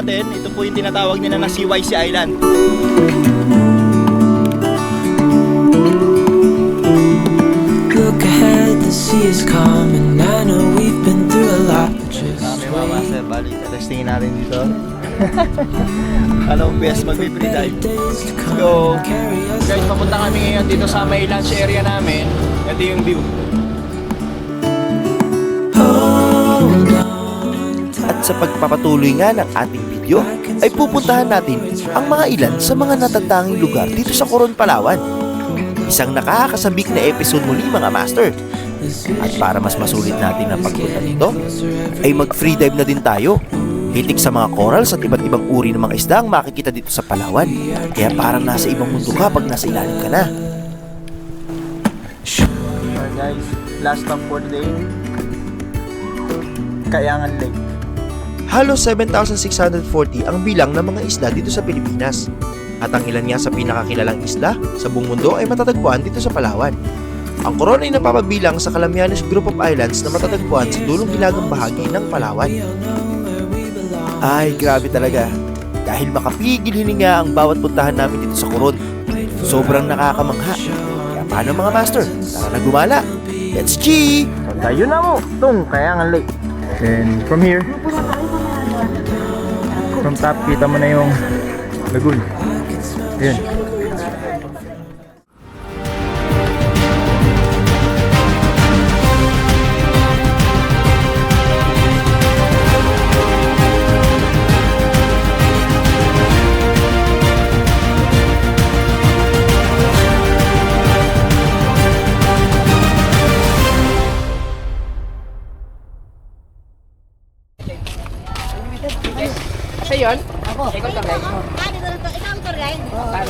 natin. Ito po yung tinatawag nila na CYC Island. Look ahead, the sea is calm, and I know we've been through a lot. Just Kami mga wait. master, bali, testingin natin dito. Alam mo, best mag-free dive. Come, go. Guys, papunta kami ngayon dito sa may lunch area namin. Ito yung view. Sa pagpapatuloy nga ng ating video, ay pupuntahan natin ang mga ilan sa mga natatanging lugar dito sa Coron, Palawan. Isang nakakasabik na episode muli mga master. At para mas masulit natin ang pagpunta dito, ay mag-free dive na din tayo. Hitik sa mga corals at iba't ibang uri ng mga isda ang makikita dito sa Palawan. Kaya parang nasa ibang mundo ka pag nasa ilalim ka na. Guys, last stop for the day. Kayangan Lake. Halos 7,640 ang bilang ng mga isla dito sa Pilipinas. At ang ilan nga sa pinakakilalang isla sa buong mundo ay matatagpuan dito sa Palawan. Ang Coron ay napapabilang sa Calamianes Group of Islands na matatagpuan sa dulong hilagang bahagi ng Palawan. Ay, grabe talaga. Dahil makapigil hininga ang bawat puntahan namin dito sa Coron. Sobrang nakakamangha. Kaya paano mga master? Tara na gumala. Let's G! Tayo na mo. Itong Kayangan Lake. Then, from here, from top, kita mo na yung lagoon. Yun.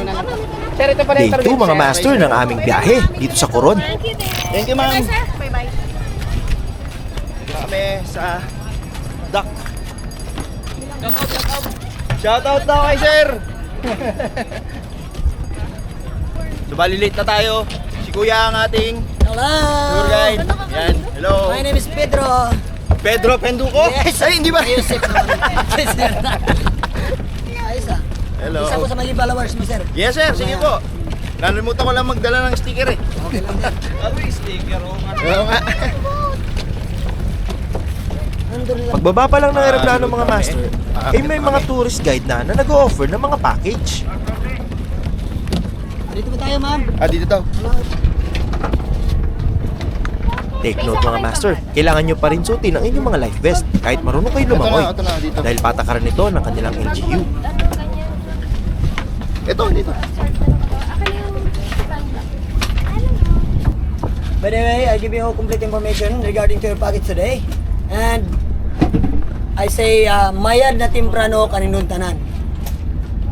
Day 2 mga master ng aming biyahe dito sa Coron. Thank you, ma'am. Bye-bye. Kami sa dock. Shout out daw kay sir. so, bali late na tayo. Si kuya ang ating Hello! tour guide. Yan. Hello. My name is Pedro. Pedro Penduko? Yes. Ay, hindi ba? Ah. Hello. Isa ko sa mga followers mo, sir. Yes, sir. Sige po. Nalimutan ko lang magdala ng sticker eh. Okay lang din. Ano yung sticker? Oo nga. Nandun lang. Pagbaba pa lang ng aeroplano mga master, ay may mga tourist guide na na nag-offer ng mga package. Dito ba tayo, ma'am? Ah, dito daw. Take note mga master, kailangan nyo pa rin suotin ang inyong mga life vest kahit marunong kayo lumangoy. Ito na, ito na, dito. Dahil patakaran nito ng kanilang LGU. Ito, dito. By the way, I give you complete information regarding to your package today. And I say, uh, mayad na timprano kaninun tanan.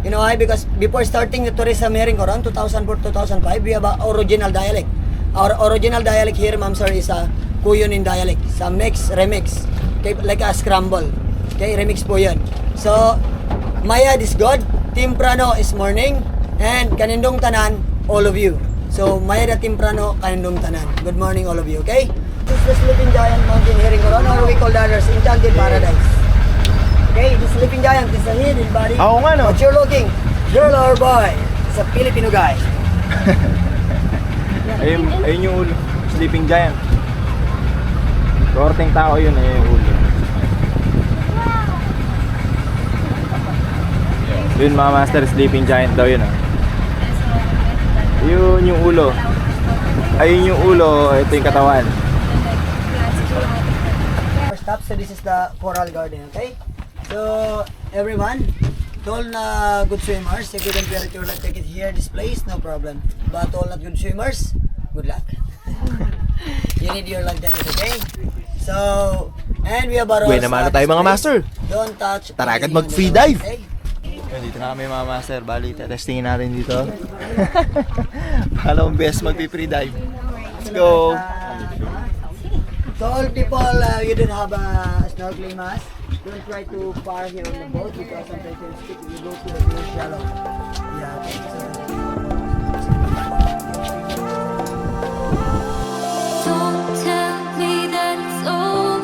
You know why? Because before starting the tourism here in Coron, 2004-2005, we have a original dialect. Our original dialect here, ma'am sir, is a Kuyonin dialect. Sa mix, remix. Okay, like a scramble. Okay, remix po yun. So, mayad is good, timprano is morning, and kanindong tanan, all of you. So, mayad at timprano, kanindong tanan. Good morning, all of you, okay? This is the sleeping giant mountain here in Coron, or we call that as enchanted paradise. Okay, the sleeping giant is a hidden body. Oo nga, no? What you're looking, girl or boy, is a Filipino guy. Ayun, ayun yung ulo. Sleeping giant. Korteng tao yun, ayun yung ulo. Yun mga master, sleeping giant daw yun ah. Yun yung ulo. Ayun yung ulo, ito yung katawan. First stop, so this is the coral garden, okay? So, everyone, to all na good swimmers, if you don't wear your life jacket here, this place, no problem. But all not good swimmers, good luck. you need your life jacket, okay? So, and we have our Buena mano tayo mga master. Don't touch. Tara agad mag-free dive. okay? Yun, dito na kami mga master. Bali, testingin natin dito. Paano ang best magpi-free dive? Let's go! To all people, uh, you don't have a snorkeling mask, don't try to par here on the boat because sometimes you'll stick, you go to the blue shallow. Yeah, okay, so, Don't tell me that it's over.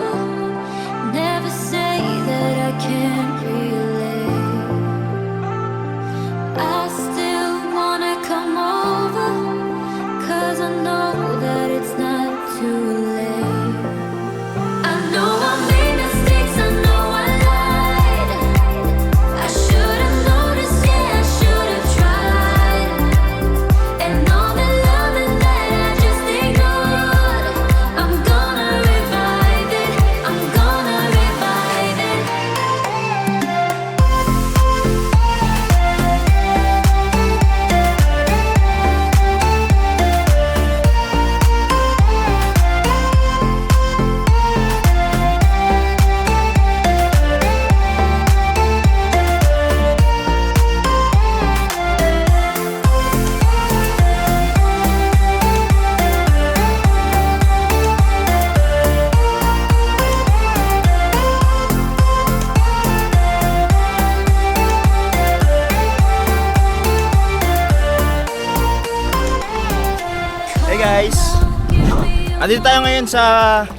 Tayo ngayon sa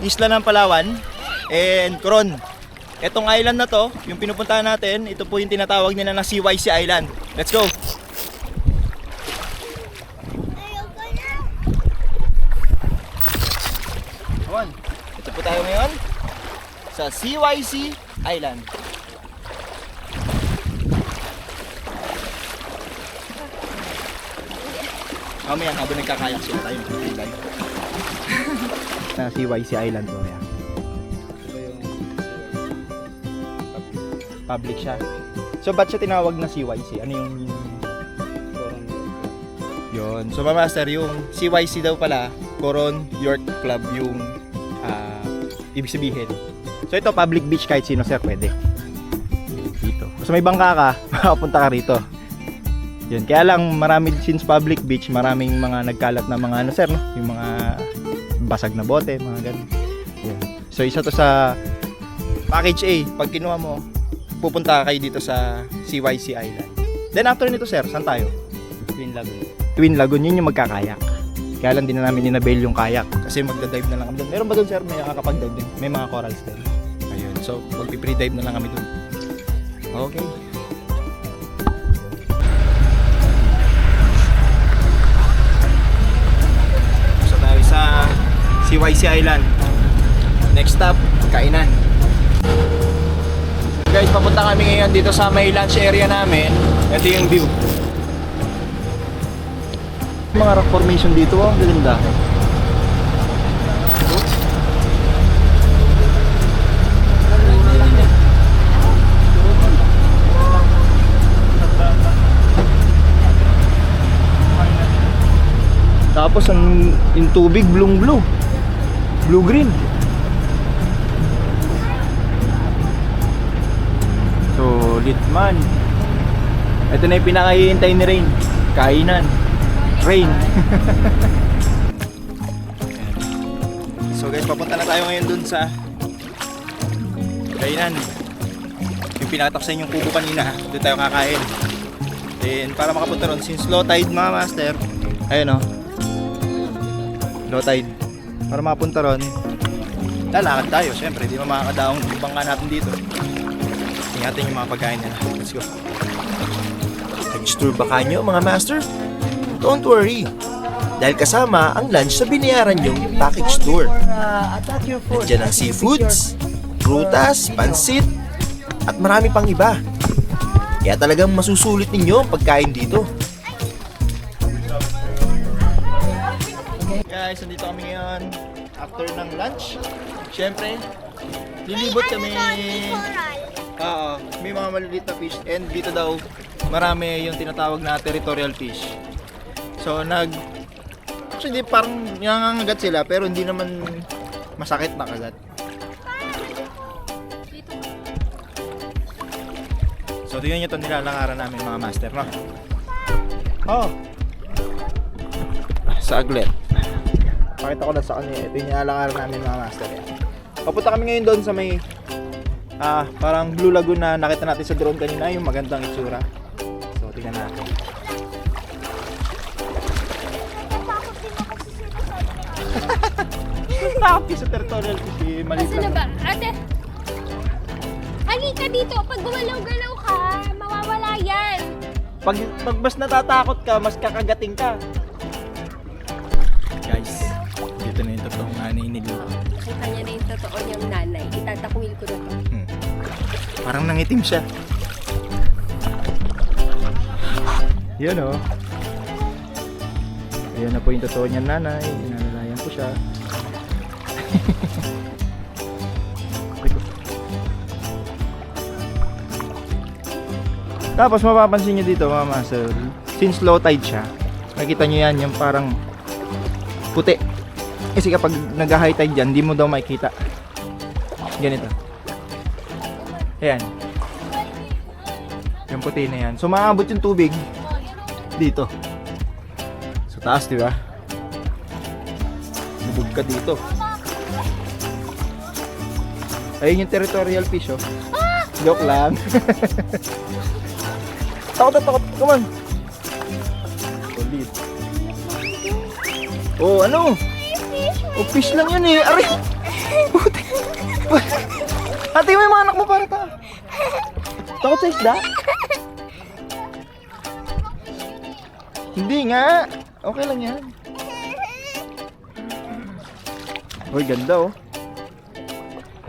isla ng Palawan and Coron. Etong island na to, yung pinupuntahan natin, ito po yung tinatawag nila na CYC Island. Let's go! On. Ito po tayo ngayon sa CYC Island. Mamaya habang nagkakayak sila tayo island. Sa CYC Island po yan. Public siya. So ba't siya tinawag na CYC? Ano yung yun. So Master, yung CYC daw pala, Coron York Club yung ah, ibig sabihin. So ito public beach kahit sino sir pwede. Dito. Kung may bangka ka, makapunta ka rito. Yun. Kaya lang marami since public beach, maraming mga nagkalat na mga ano sir, no? yung mga basag na bote, mga ganun. Yun. So isa to sa package A. Pag kinuha mo, pupunta kayo dito sa CYC Island. Then after nito sir, saan tayo? Twin Lagoon. Twin Lagoon, yun yung magkakayak. Kaya lang din na namin inabail yung kayak kasi magda-dive na lang kami doon. Meron ba doon sir? May nakakapag-dive din. May mga corals din. Ayun. So, magpi-pre-dive na lang kami doon. Okay. CYC Island. Next stop, kainan. Guys, papunta kami ngayon dito sa may lunch area namin. Ito yung view. Mga rock formation dito, oh, ang ganda. Tapos ang yung tubig blue blue. Blue green. Solid man. Ito na yung pinakahihintay ni Rain. Kainan. Rain. so guys, papunta na tayo ngayon dun sa kainan. Yung pinakatak sa inyong kubo kanina. Doon tayo kakain. Then para makapunta ron, since low tide mga master, ayun o. Low tide. Para makapunta ron, lalakad tayo. Siyempre, di mo makakadaong bangka natin dito. Ingatan yung mga pagkain nila. Let's go. Nag-stir ba kanyo mga master? Don't worry. Dahil kasama ang lunch sa binayaran yung package tour. Uh, attack your food. Diyan ang seafoods, prutas, pansit, at marami pang iba. Kaya talagang masusulit ninyo ang pagkain dito. Guys, nandito kami ngayon after ng lunch. Siyempre, lilibot kami. Oo, may mga maliliit na fish and dito daw marami yung tinatawag na territorial fish. So nag Actually parang nangangagat sila pero hindi naman masakit na kagat. So tingnan nyo itong nilalangaran namin mga master, no? Oh! Sa aglet. Pakita ko lang sa kanya. Ito yung nilalangaran namin mga master. Yan. Papunta kami ngayon doon sa may ah, parang Blue Lagoon na nakita natin sa drone kanina, yung magandang itsura. So, tingnan natin. Takot sa territorial kasi maliit Asa na lang. ba? Ate! Halika dito! Pag gumalaw-galaw ka, mawawala yan! Pag, pag mas natatakot ka, mas kakagating ka. Guys, dito na yung totoong nanay ni Lito. Kita niya na yung totoo niyang nanay. Itatakwil ko na to. Hmm. Parang nangitim siya. Yan o. Ayan na po yung totoo niyang nanay. Inalalayan ko siya. Tapos mapapansin nyo dito mga master, since low tide siya, nakita nyo yan yung parang puti. Kasi kapag nag-high tide dyan, hindi mo daw makikita. Ganito. Ayan. Yung puti na yan. So maabot yung tubig dito. Sa taas, di ba? Lubog ka dito. Ayun yung territorial fish, oh. Joke lang. takot na takot. Come on. Oh, ano? Fish lang yun eh. Aray! Puti. Ate, may mga anak mo para ta. Takot sa isda? Hindi nga. Okay lang yan. Uy, ganda oh.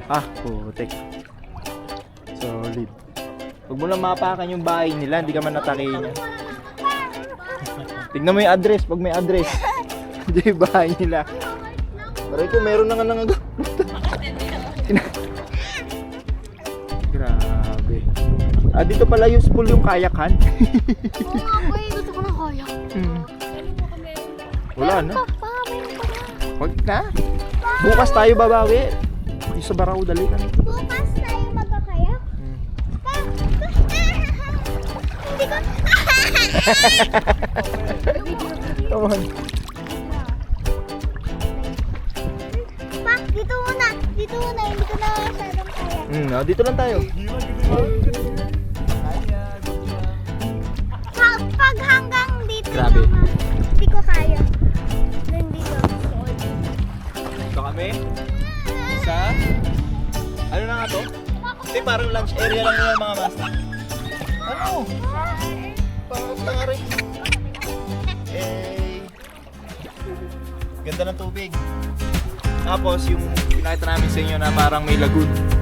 Ah, putik. Solid. Huwag mo lang mapakan yung bahay nila, hindi ka man natakihin. Tignan mo yung address, pag may address. Hindi yung bahay nila. Paray ko, meron na nga nang Grabe. Ah, dito pala useful yung kayakan. Oo nga po eh. Gusto ko ng kayak. Hmm. Wala na. Pa, pa, meron pa na. Wag na. Bukas tayo babawi. Yung sa Barao, dali ka. Bukas tayo magkakayak? Hmm. Hindi ko... Come on. Hmm, ah, dito lang tayo. Pa, pag hanggang dito Grabe. ah, hindi ko kaya. Then dito. Dito kami. Sa... Ano na nga to? Hindi, parang lunch area lang yung mga master. Ano? Parang. Eh... Ganda ng tubig. Tapos yung pinakita namin sa inyo na parang may lagoon.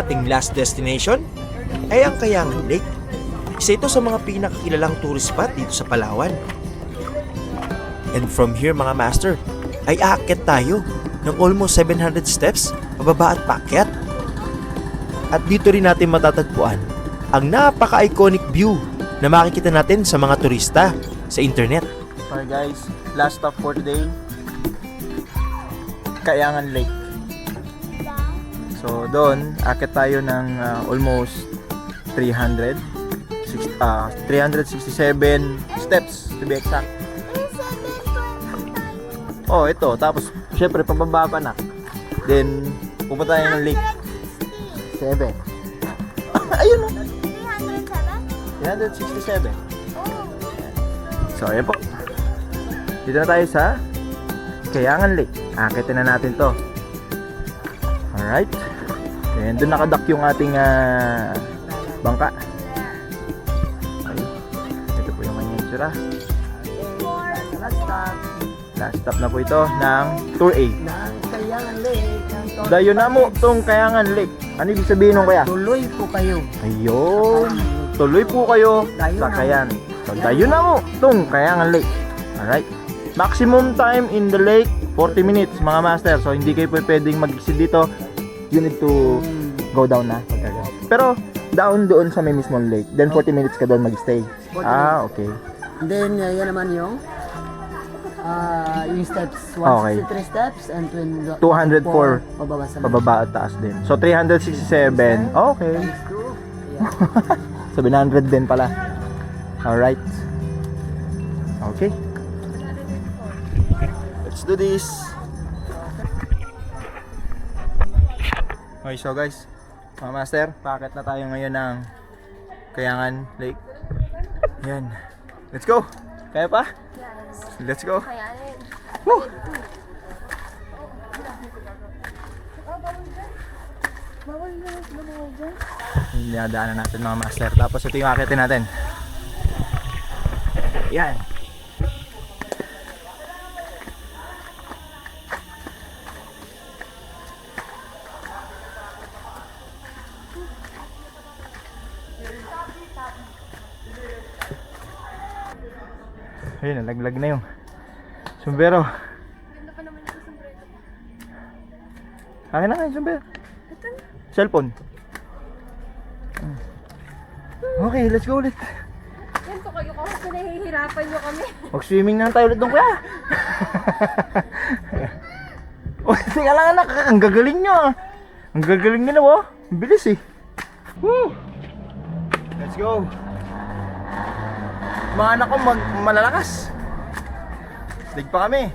Ating last destination ay ang Kayangan Lake. Isa ito sa mga pinakakilalang tourist spot dito sa Palawan. And from here mga master, ay aakyat tayo ng almost 700 steps pababa at paakyat. At dito rin natin matatagpuan ang napaka-iconic view na makikita natin sa mga turista sa internet. Okay guys, last stop for today. Kayangan Lake. So doon, akit tayo ng ah, almost 300 six, ah, 367 steps to be exact. Oh, ito. Tapos, syempre, pababa pa na. Then, pupunta tayo ng lake. 7. Ayun o. 367. So, ayan po. Dito na tayo sa Kayangan Lake. Akitin na natin to. Alright. Then, doon nakadock yung ating ah, bangka. Okay. Ito po yung kanyang tsura. Last stop na po ito ng Tour A. Dayo na mo tong Kayangan Lake. Ano ibig sabihin nung kaya? Tuloy po kayo. Ayun. Tuloy po kayo sa. Kayan. So, dayo na mo tong Kayangan Lake. Alright. Maximum time in the lake, 40 minutes mga master. So, hindi kayo pwedeng mag-exceed dito. You need to go down na. Pero, down doon sa may mismong lake. Then, 40 minutes ka doon mag-stay. 40 Ah, okay. Then, uh, yan naman yung Ah, yung steps, Okay. 163 steps and 20 204 pababa sa Pababa at taas din. So 367. Okay. So 700 din pala. Alright. Okay. Let's do this. Okay, so guys. Mga master, packet na tayo ngayon ng Kayangan Lake. Yan. Let's go. Kaya pa? Let's go. Woo! Yung dinadaanan natin mga master. Tapos ito yung akitin natin. Yan. Ayun, nalaglag na yung sumbero. Akin na nga yung sumbero. Cellphone. Okay, let's go ulit. Yan po kayo kasi nahihirapan nyo kami. Mag-swimming na tayo ulit doon kuya. o, teka lang anak, ang gagaling nyo ah. Ang gagaling nila oh. Ang bilis eh. Woo! Let's go. Mga anak ko mag malalakas. Dig pa kami.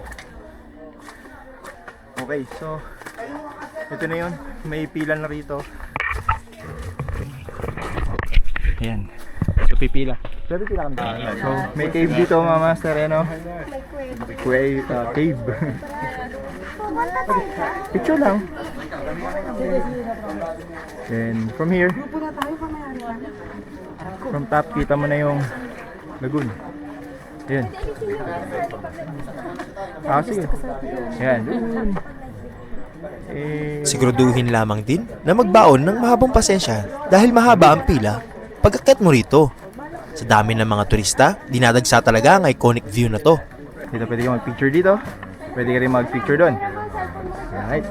Okay, so ito na yun. May pila na rito. Ayan. So pipila. Pero pila kami. So may cave dito mga master eh no? Cave. uh, cave. Picture lang. Then from here. From top kita mo na yung lagoon. Ayan. Ah, sige. Ayan. Eh, Siguraduhin lamang din na magbaon ng mahabang pasensya dahil mahaba ang pila pagkakit mo rito. Sa dami ng mga turista, dinadagsa talaga ang iconic view na to. Dito pwede ka mag-picture dito. Pwede ka rin mag-picture doon. Alright.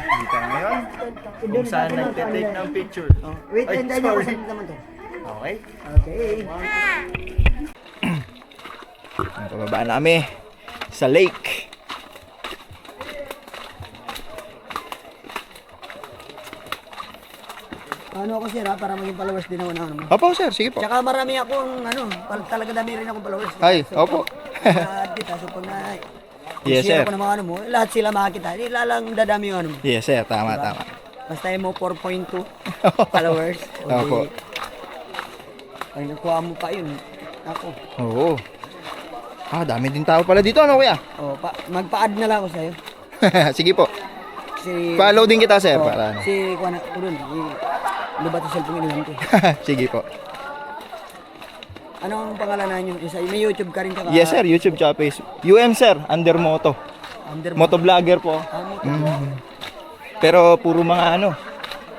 Dito na ngayon. Kung saan nagtitake ng picture. Wait, Ay, and then ako send naman to. Okay. Okay. Pababa na kami sa lake. Paano ako sir ha, para maging followers din ako na ano. Opo sir, sige po. Tsaka marami akong ano, pal- talaga dami rin akong followers. Ay, opo. Lahat kita, so pag na, Yes, share sir. ako ng mga ano mo, lahat sila makakita. Hindi lalang dadami yung ano mo. Yes sir, tama tama. Basta yung mo 4.2 followers. o di, Opo. Pag nakuha mo pa yun, ako. Oo. Ah, dami din tao pala dito, ano kuya? O, pa, magpa-add na lang ako sa'yo. sige po. Si, Follow din kita sir, o, para ano. Si, kuha na, ko dun. Si, lubat yung cellphone iniwan ko. sige po. Ano ang pangalan na nyo? Isa, may YouTube ka rin ka Yes sir, YouTube tsaka Facebook. UM sir, under moto. Under Motovlogger po. Ah, Mm. Pero puro mga ano,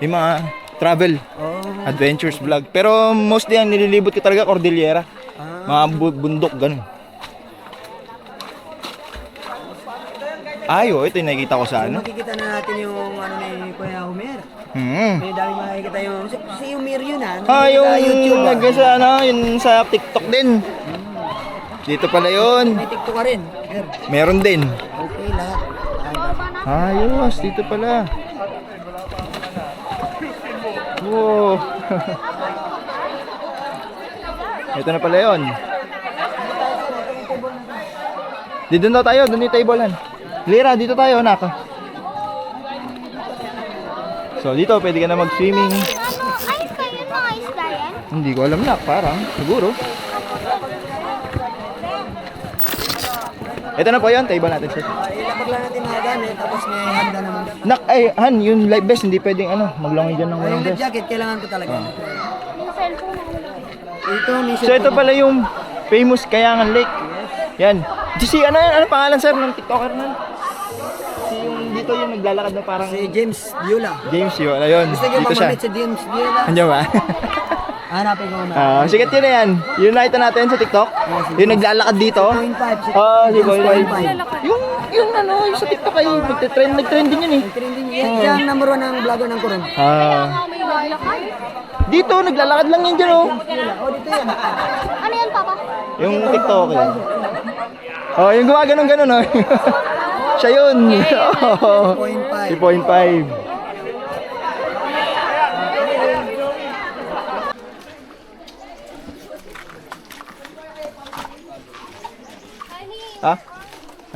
yung mga travel, Oh. adventures vlog. Pero mostly ang nililibot ko talaga Cordillera. Ah. Mga bu- bundok ganun. Ay, oh, ito yung nakikita ko sa ano. Makikita na natin yung ano ni Kuya Homer. Hmm. May dami makikita yung... Si, si Homer yun ah. Ah, yung YouTube ah. nag sa ano, yung sa TikTok din. Dito pala yun. May TikTok ka rin. Meron din. Ayos, dito pala. Wow. Ito na pala yun. Dito daw tayo, doon yung tablean. Lira, dito tayo, anak. So, dito pwede ka na mag-swimming. Yan? Hindi ko alam na, parang, siguro. Ito na po yun, table natin sir. Ilapag lang natin mga gamit. Tapos may handa naman. Nak, ay, Han, yung life vest, hindi pwedeng ano, maglangoy dyan ng walang yung life vest. jacket, kailangan ko talaga. Ito, may So ito pala yung famous Kayangan Lake. Yan. Si, si ano yan? Ano pangalan sir ng TikToker na? Si yung dito yung naglalakad na parang Si James Diola. James yun. Ayun. Gusto niyo Dito siya. mamamit si James Diola? Andiyan ba? Hanapin ko mamaya. Ah, sikat yun na yan. Yung nakita natin sa TikTok. Yung naglalakad dito. 0.5. Si Ah, si Boy Boy. 0.5. Yung, yung ano, yung sa TikTok ay nagtitrend, nagtrending yun eh. Trending yan. Siya ang number one ng vlogger ng Coron. Ah. Dito, naglalakad lang yan dyan oh. Ano yan, Papa? Yung TikTok eh. Oh, yung gumaganon ganon oh. Siya yun. Oh. 0.5. 3.5. Ha?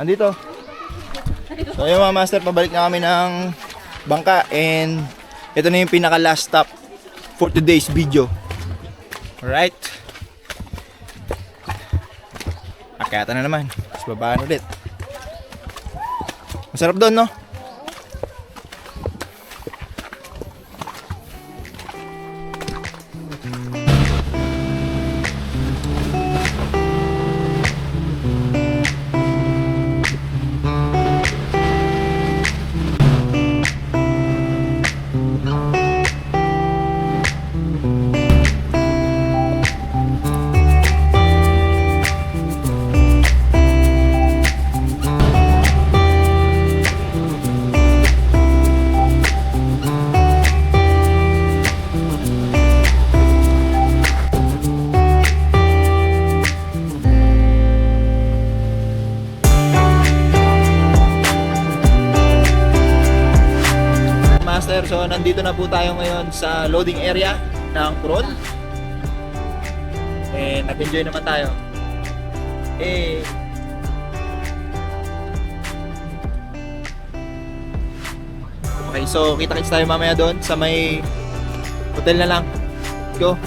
Andito. So yung mga master, pabalik na kami ng bangka and ito na yung pinaka last stop for today's video. Alright. Akyatan na naman. Tapos babaan ulit. Masarap doon, no? Nandito na po tayo ngayon sa loading area ng Puron. And nag-enjoy naman tayo. Eh, Okay, so kita-kits tayo mamaya doon sa may hotel na lang. Go.